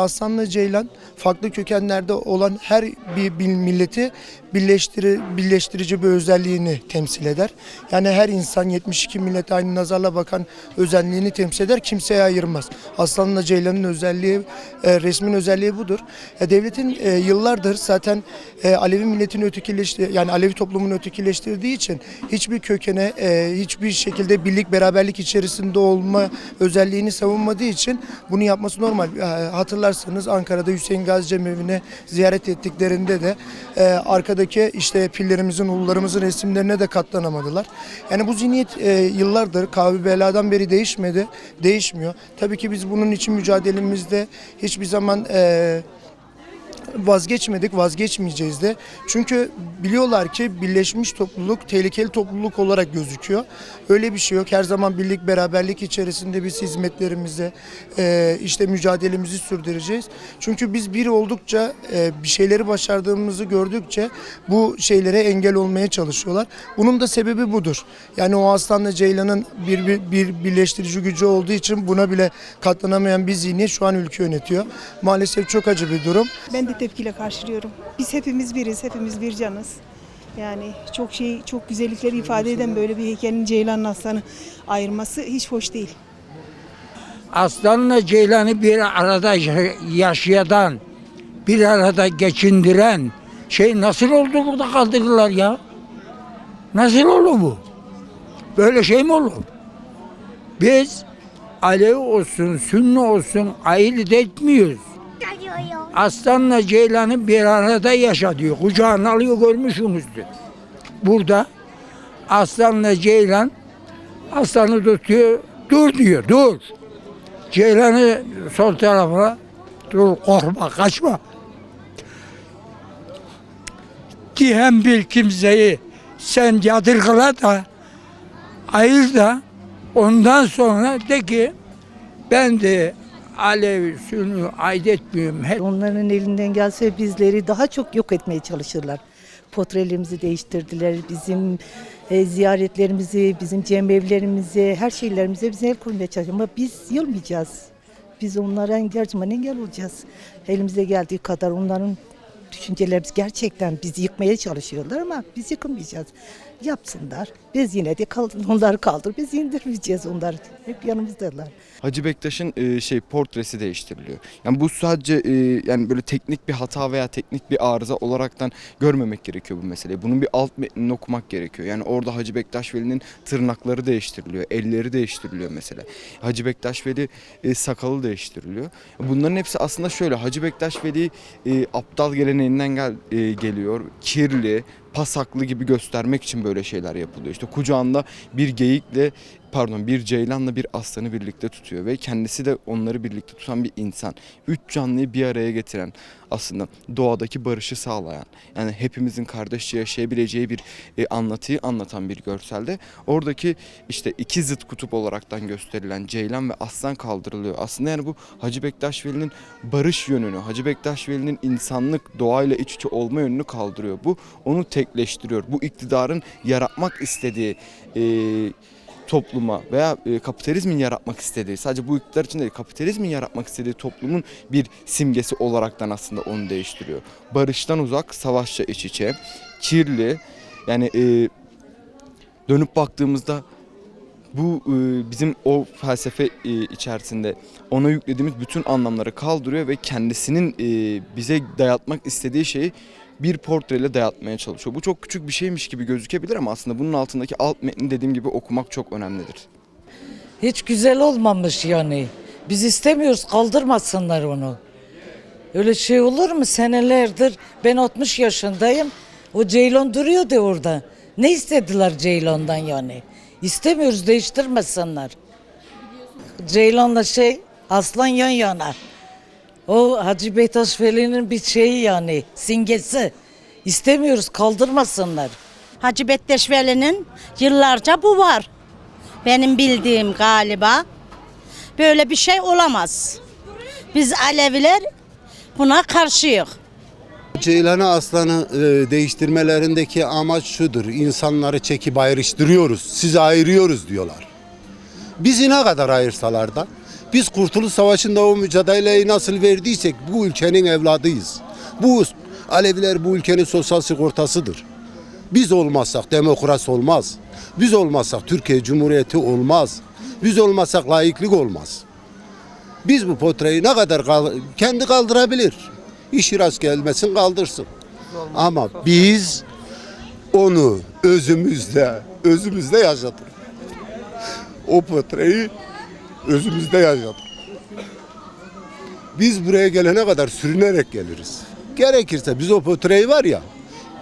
Aslanlı Ceylan farklı kökenlerde olan her bir bir milleti birleştiri, birleştirici bir özelliğini temsil eder. Yani her insan 72 millet aynı nazarla bakan özelliğini temsil eder. Kimseye ayırmaz. Aslanlı Ceylan'ın özelliği, e, resmin özelliği budur. E, devletin e, yıllardır zaten e, Alevi milletini ötekileştir yani Alevi toplumunu ötekileştirdiği için hiçbir kökene e, hiçbir şekilde birlik beraberlik içerisinde olma özelliğini savunmadığı için bunu yapması normal. E, hatırlarsanız Ankara'da Hüseyin Gazi Cemevi'ne ziyaret ettiklerinde de e, arkadaki işte pillerimizin, ulularımızın resimlerine de katlanamadılar. Yani bu zihniyet e, yıllardır Kavi Bela'dan beri değişmedi, değişmiyor. Tabii ki biz bunun için mücadelemizde hiçbir zaman e, vazgeçmedik, vazgeçmeyeceğiz de. Çünkü biliyorlar ki birleşmiş topluluk tehlikeli topluluk olarak gözüküyor. Öyle bir şey yok. Her zaman birlik, beraberlik içerisinde biz hizmetlerimizi, e, işte mücadelemizi sürdüreceğiz. Çünkü biz bir oldukça, e, bir şeyleri başardığımızı gördükçe bu şeylere engel olmaya çalışıyorlar. Bunun da sebebi budur. Yani o aslanla ceylanın bir, bir, bir birleştirici gücü olduğu için buna bile katlanamayan bir zihniyet şu an ülke yönetiyor. Maalesef çok acı bir durum. Ben de tepkiyle karşılıyorum. Biz hepimiz biriz, hepimiz bir canız. Yani çok şey, çok güzellikleri ifade eden böyle bir heykelin Ceylan Aslan'ı ayırması hiç hoş değil. Aslanla Ceylan'ı bir arada yaşa- yaşayan, bir arada geçindiren şey nasıl oldu burada kaldırdılar ya? Nasıl olur bu? Böyle şey mi olur? Biz Alevi olsun, Sünni olsun ayırt etmiyoruz. Aslanla Ceylan'ı bir arada yaşa diyor. Kucağına alıyor görmüşsünüzdür. Burada Aslanla Ceylan aslanı tutuyor. Dur diyor, dur. Ceylan'ı sol tarafına dur korkma kaçma. Diyen bir kimseyi sen yadırgıla da ayır da ondan sonra de ki ben de Alevi, Sünni aydetmiyorum. Her Onların elinden gelse bizleri daha çok yok etmeye çalışırlar. Portrelerimizi değiştirdiler, bizim e, ziyaretlerimizi, bizim cemevlerimizi, her şeylerimize bize el koymaya çalışıyor. Ama biz yılmayacağız. Biz onlara engel, engel olacağız. Elimize geldiği kadar onların düşüncelerimiz gerçekten bizi yıkmaya çalışıyorlar ama biz yıkılmayacağız. Yapsınlar. Biz yine de kaldır, onları kaldır. Biz indirmeyeceğiz onları. Hep yanımızdalar. Hacı Bektaş'ın e, şey portresi değiştiriliyor. Yani bu sadece e, yani böyle teknik bir hata veya teknik bir arıza olaraktan görmemek gerekiyor bu meseleyi. Bunun bir alt metnini okumak gerekiyor. Yani orada Hacı Bektaş Veli'nin tırnakları değiştiriliyor, elleri değiştiriliyor mesela. Hacı Bektaş Veli e, sakalı değiştiriliyor. Bunların hepsi aslında şöyle Hacı Bektaş Veli e, aptal geleneğinden gel, e, geliyor. Kirli, pasaklı gibi göstermek için böyle şeyler yapılıyor. İşte kucağında bir geyikle pardon bir ceylanla bir aslanı birlikte tutuyor ve kendisi de onları birlikte tutan bir insan. Üç canlıyı bir araya getiren aslında doğadaki barışı sağlayan yani hepimizin kardeşçe yaşayabileceği bir e, anlatıyı anlatan bir görselde oradaki işte iki zıt kutup olaraktan gösterilen ceylan ve aslan kaldırılıyor. Aslında yani bu Hacı Bektaş Veli'nin barış yönünü, Hacı Bektaş Veli'nin insanlık doğayla iç içe olma yönünü kaldırıyor. Bu onu tekleştiriyor. Bu iktidarın yaratmak istediği e, topluma veya e, kapitalizmin yaratmak istediği sadece bu iktidar için değil kapitalizmin yaratmak istediği toplumun bir simgesi olaraktan aslında onu değiştiriyor. Barıştan uzak, savaşça iç içe, kirli yani e, dönüp baktığımızda bu e, bizim o felsefe e, içerisinde ona yüklediğimiz bütün anlamları kaldırıyor ve kendisinin e, bize dayatmak istediği şeyi bir portreyle dayatmaya çalışıyor. Bu çok küçük bir şeymiş gibi gözükebilir ama aslında bunun altındaki alt metni dediğim gibi okumak çok önemlidir. Hiç güzel olmamış yani. Biz istemiyoruz kaldırmasınlar onu. Öyle şey olur mu senelerdir ben 60 yaşındayım. O Ceylon duruyordu orada. Ne istediler Ceylon'dan yani? İstemiyoruz değiştirmesinler. Ceylan'la şey aslan yan yana. O Hacı Beytaş Veli'nin bir şeyi yani simgesi. İstemiyoruz kaldırmasınlar. Hacı Bektaş Veli'nin yıllarca bu var. Benim bildiğim galiba. Böyle bir şey olamaz. Biz Aleviler buna karşıyız. Ceylan'ı aslanı e, değiştirmelerindeki amaç şudur. İnsanları çekip ayrıştırıyoruz. Sizi ayırıyoruz diyorlar. Bizi ne kadar ayırsalar da Biz Kurtuluş Savaşı'nda o mücadeleyi nasıl verdiysek bu ülkenin evladıyız. Bu Aleviler bu ülkenin sosyal sigortasıdır. Biz olmazsak demokrasi olmaz. Biz olmazsak Türkiye Cumhuriyeti olmaz. Biz olmazsak laiklik olmaz. Biz bu potreyi ne kadar kal- kendi kaldırabilir. İşi rast gelmesin kaldırsın. Ama biz onu özümüzde, özümüzde yaşadık. O potreyi özümüzde yaşadık. Biz buraya gelene kadar sürünerek geliriz. Gerekirse biz o potreyi var ya,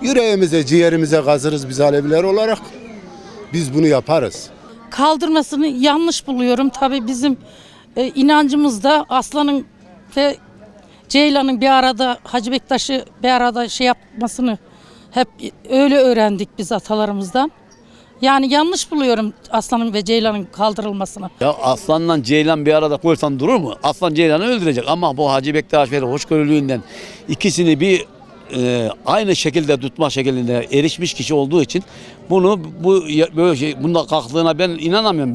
yüreğimize, ciğerimize kazırız biz Aleviler olarak. Biz bunu yaparız. kaldırmasını yanlış buluyorum. Tabii bizim e, inancımızda Aslan'ın ve Ceylan'ın bir arada Hacı Bektaş'ı bir arada şey yapmasını hep öyle öğrendik biz atalarımızdan. Yani yanlış buluyorum Aslan'ın ve Ceylan'ın kaldırılmasını. Ya aslanla ceylan bir arada koysan durur mu? Aslan ceylanı öldürecek ama bu Hacı Bektaş ve hoşgörülüğünden ikisini bir e, aynı şekilde tutma şeklinde erişmiş kişi olduğu için bunu bu böyle şey bunda kalktığına ben inanamıyorum. Ben